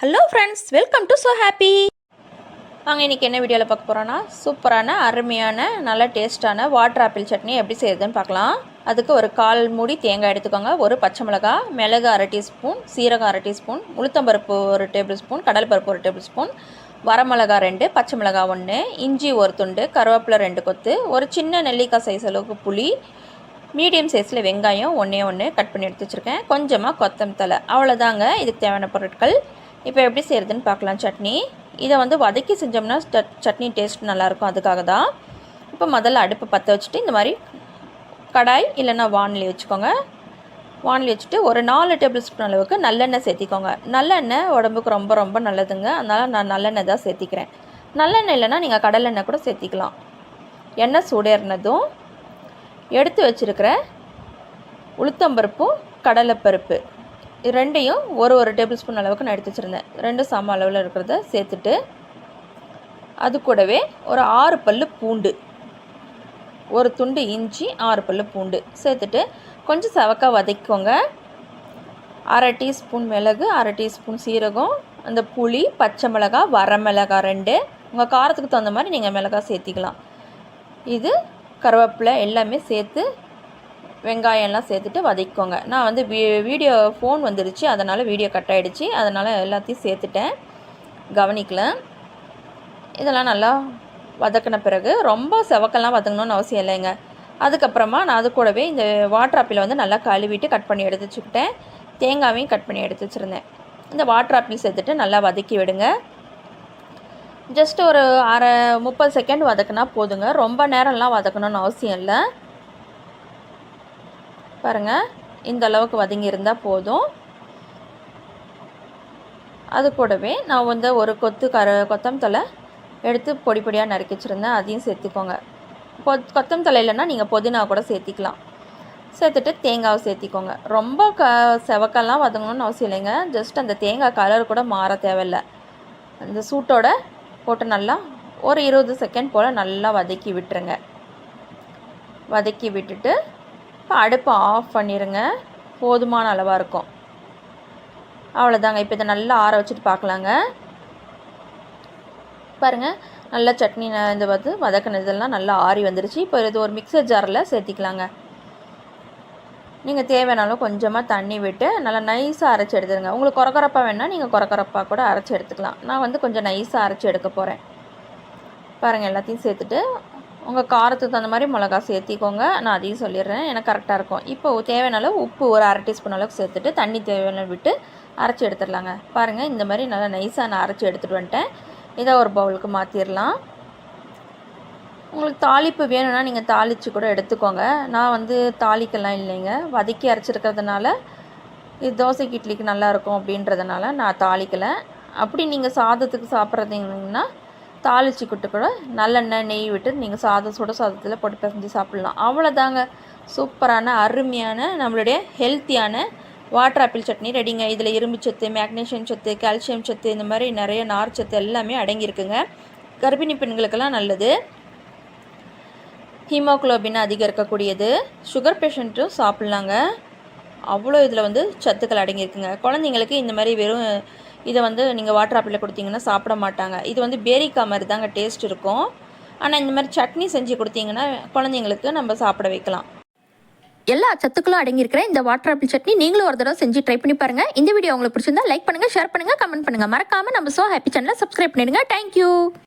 Hello friends welcome to so happy வாங்க இன்றைக்கி என்ன வீடியோவில் பார்க்க போகிறோன்னா சூப்பரான அருமையான நல்ல டேஸ்ட்டான வாட்டர் ஆப்பிள் சட்னி எப்படி செய்யுதுன்னு பார்க்கலாம். அதுக்கு ஒரு கால் மூடி தேங்காய் எடுத்துக்கோங்க. ஒரு பச்சை மிளகா மிளகு அரை டீஸ்பூன் சீரகம் அரை டீஸ்பூன் உளுத்தம்பருப்பு ஒரு டேபிள் ஸ்பூன் கடலைப்பருப்பு ஒரு டேபிள் ஸ்பூன் வரமிளகா ரெண்டு பச்சை மிளகா ஒன்று இஞ்சி ஒரு துண்டு கருவேப்பிலை ரெண்டு கொத்து ஒரு சின்ன நெல்லிக்காய் சைஸ் அளவுக்கு புளி மீடியம் சைஸில் வெங்காயம் ஒன்றே ஒன்று கட் பண்ணி எடுத்து வச்சுருக்கேன். கொஞ்சமாக கொத்தம் தலை அவ்வளோதாங்க இதுக்கு தேவையான பொருட்கள். இப்போ எப்படி செய்கிறதுன்னு பார்க்கலாம் சட்னி. இதை வந்து வதக்கி செஞ்சோம்னா சட்- சட்னி டேஸ்ட் நல்லாயிருக்கும் அதுக்காக தான் இப்போ முதல்ல அடுப்பை பற்ற வச்சுட்டு இந்த மாதிரி கடாய் இல்லைன்னா வானிலை வச்சுக்கோங்க. வானிலை வச்சுட்டு ஒரு நாலு டேபிள் ஸ்பூன் அளவுக்கு நல்லெண்ணெய் சேர்த்திக்கோங்க. நல்லெண்ணெய் உடம்புக்கு ரொம்ப ரொம்ப நல்லதுங்க. அதனால் நான் நல்லெண்ணெய் தான் சேர்த்திக்கிறேன். நல்லெண்ணெய் இல்லைன்னா நீங்கள் கடலெண்ணெய் கூட சேர்த்திக்கலாம். எண்ணெய் சூடேறினதும் எடுத்து வச்சுருக்கிற உளுத்தம்பருப்பும் கடலைப்பருப்பு. ரெண்டையும் ஒரு ஒரு டேபிள் ஸ்பூன் அளவுக்கு நான் எடுத்து வச்சுருந்தேன். ரெண்டும் சம அளவில் இருக்கிறத சேர்த்துட்டு அது கூடவே ஒரு ஆறு பல்லு பூண்டு ஒரு துண்டு இஞ்சி ஆறு பல்லு பூண்டு சேர்த்துட்டு கொஞ்சம் சவக்காய் வதக்கிக்கோங்க. அரை டீஸ்பூன் மிளகு அரை டீஸ்பூன் சீரகம் அந்த புளி பச்சை மிளகாய் வரமிளகாய் ரெண்டு. உங்கள் காரத்துக்கு தகுந்த மாதிரி நீங்கள் மிளகாய் சேர்த்திக்கலாம். இது கருவேப்பிலை எல்லாமே சேர்த்து வெங்காயம்லாம் சேர்த்துட்டு வதக்கிக்கோங்க. நான் வந்து வீ வீடியோ ஃபோன் வந்துருச்சு அதனால் வீடியோ கட் ஆகிடுச்சு அதனால் எல்லாத்தையும் சேர்த்துட்டேன். கவனிக்கல. இதெல்லாம் நல்லா வதக்கின பிறகு ரொம்ப செவக்கெல்லாம் வதங்கணும்னு அவசியம் இல்லைங்க. அதுக்கப்புறமா நான் அது கூடவே இந்த வாட்டர் ஆப்பிளை வந்து நல்லா கழுவிட்டு கட் பண்ணி எடுத்து வச்சுக்கிட்டேன். தேங்காவையும் கட் பண்ணி எடுத்து வச்சுருந்தேன். இந்த வாட்டர் ஆப்பிள் சேர்த்துட்டு நல்லா வதக்கி விடுங்க. ஜஸ்ட் ஒரு அரை முப்பது செகண்ட் வதக்குனா போதுங்க. ரொம்ப நேரம்லாம் வதக்கணும்னு அவசியம் இல்லை. பாருங்கள் இந்த அளவுக்கு வதங்கி இருந்தால் போதும். அது கூடவே நான் வந்து ஒரு கொத்து கர கொத்தமத்தலை எடுத்து பொடி பொடியாக நறுக்கி வச்சுருந்தேன். அதையும் சேர்த்துக்கோங்க. கொ கொத்தமத்தலை இல்லைன்னா நீங்கள் புதினா கூட சேர்த்திக்கலாம். சேர்த்துட்டு தேங்காவை சேர்த்திக்கோங்க. ரொம்ப க செவக்கெல்லாம் வதங்கணும்னு அவசியம் இல்லைங்க. ஜஸ்ட் அந்த தேங்காய் கலர் கூட மாற தேவையில்ல. அந்த சூட்டோட போட்டு நல்லா ஒரு இருபது செகண்ட் போல் நல்லா வதக்கி விட்டுருங்க. வதக்கி விட்டுட்டு இப்போ அடுப்பை ஆஃப் பண்ணிடுங்க போதுமான அளவாக இருக்கும். அவ்வளோதாங்க இப்போ இதை நல்லா ஆற வச்சுட்டு பார்க்கலாங்க. பாருங்கள் நல்லா சட்னி ந- இந்த வந்து வதக்கினதெல்லாம் நல்லா ஆறி வந்துருச்சு. இப்போ இது ஒரு மிக்சர் ஜாரில் சேர்த்திக்கலாங்க. நீங்கள் தேவையானாலும் கொஞ்சமாக தண்ணி விட்டு நல்லா நைஸாக அரைச்சி எடுத்துருங்க. உங்களுக்கு கொரகொரப்பாக வேணால் நீங்கள் கொரகொரப்பாக கூட அரைச்சி எடுத்துக்கலாம். நான் வந்து கொஞ்சம் நைஸாக அரைச்சி எடுக்க போகிறேன் பாருங்கள் எல்லாத்தையும் சேர்த்துட்டு உங்கள் காரத்துக்கு தகுந்த மாதிரி மிளகா சேர்த்திக்கோங்க. நான் அதையும் சொல்லிடுறேன். எனக்கு கரெக்டாக இருக்கும். இப்போ தேவையான அளவு உப்பு ஒரு அரை டீஸ்பூன் அளவுக்கு சேர்த்துட்டு தண்ணி தேவையான விட்டு அரைச்சி எடுத்துடலாங்க. பாருங்கள் இந்த மாதிரி நல்லா நைஸாக நான் அரைச்சி எடுத்துகிட்டு வந்துட்டேன். இதை ஒரு பவுலுக்கு மாற்றிடலாம் உங்களுக்கு தாளிப்பு வேணும்னா நீங்கள் தாளித்து கூட எடுத்துக்கோங்க. நான் வந்து தாளிக்கெல்லாம் இல்லைங்க. வதக்கி அரைச்சிருக்கிறதுனால இது தோசைக்கு இட்லிக்கு நல்லாயிருக்கும் அப்படின்றதுனால நான் தாளிக்கலை. அப்படி நீங்கள் சாதத்துக்கு சாப்பிட்றதுங்கன்னா தாளிச்சு விட்டு கூட நல்லெண்ணெய் நெய் விட்டு நீங்கள் சாதம் சுட சாதத்தில் போட்டு பிசைஞ்சு சாப்பிட்லாம். அவ்வளோதாங்க சூப்பரான அருமையான நம்மளுடைய ஹெல்த்தியான வாட்டர் ஆப்பிள் சட்னி ரெடிங்க இதில் இரும்பு சத்து மேக்னீஷியம் சத்து கால்சியம் சத்து இந்த மாதிரி நிறைய நார் சத்து எல்லாமே அடங்கியிருக்குங்க. கர்ப்பிணி பெண்களுக்கெல்லாம் நல்லது. ஹீமோக்ளோபின் அதிகம் இருக்கக்கூடியது. சுகர் பேஷண்ட்டும் சாப்பிட்லாங்க. அவ்வளோ இதில் வந்து சத்துக்கள் அடங்கியிருக்குங்க. குழந்தைங்களுக்கு இந்த மாதிரி வெறும் இதை வந்து நீங்கள் வாட்டர் ஆப்பிளில் கொடுத்தீங்கன்னா சாப்பிட மாட்டாங்க. இது வந்து பேரிக்கா மாதிரி தாங்க டேஸ்ட் இருக்கும். ஆனால் இந்த மாதிரி சட்னி செஞ்சு கொடுத்தீங்கன்னா குழந்தைங்களுக்கு நம்ம சாப்பிட வைக்கலாம். எல்லா சத்துக்களும் அடங்கியிருக்கிற இந்த வாட்டர் ஆப்பிள் சட்னி நீங்களும் ஒரு தடவை செஞ்சு ட்ரை பண்ணி பாருங்க. இந்த வீடியோ உங்களுக்கு பிடிச்சிருந்தா லைக் பண்ணுங்கள் ஷேர் பண்ணுங்கள் கமெண்ட் பண்ணுங்கள் மறக்காமல் நம்ம ஸோ ஹாப்பி சேனலை சப்ஸ்கிரைப் பண்ணிடுங்க. Thank you